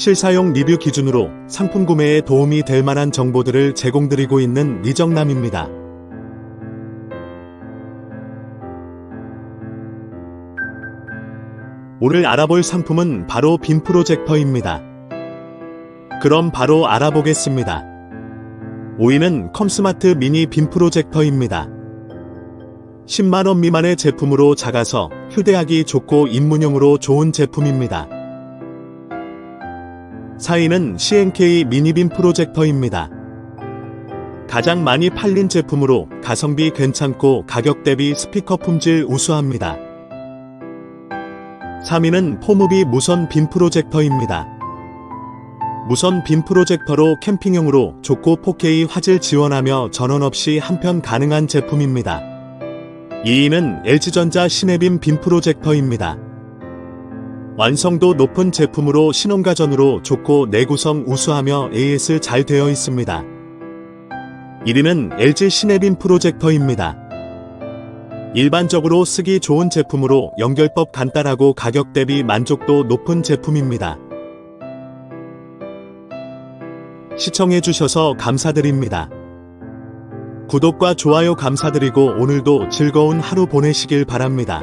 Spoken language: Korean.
실사용 리뷰 기준으로 상품 구매에 도움이 될 만한 정보들을 제공드리고 있는 리정남입니다. 오늘 알아볼 상품은 바로 빔 프로젝터입니다. 그럼 바로 알아보겠습니다. 5위는 컴스마트 미니 빔 프로젝터입니다. 10만원 미만의 제품으로 작아서 휴대하기 좋고 입문용으로 좋은 제품입니다. 4위는 CNK 미니빔 프로젝터입니다. 가장 많이 팔린 제품으로 가성비 괜찮고 가격 대비 스피커 품질 우수합니다. 3위는 포무비 무선 빔 프로젝터입니다. 무선 빔 프로젝터로 캠핑용으로 좋고 4K 화질 지원하며 전원 없이 한편 가능한 제품입니다. 2위는 LG전자 시네빔 빔 프로젝터입니다. 완성도 높은 제품으로 신혼가전으로 좋고 내구성 우수하며 AS 잘 되어 있습니다. 1위는 LG 시네빔 프로젝터입니다. 일반적으로 쓰기 좋은 제품으로 연결법 간단하고 가격 대비 만족도 높은 제품입니다. 시청해주셔서 감사드립니다. 구독과 좋아요 감사드리고 오늘도 즐거운 하루 보내시길 바랍니다.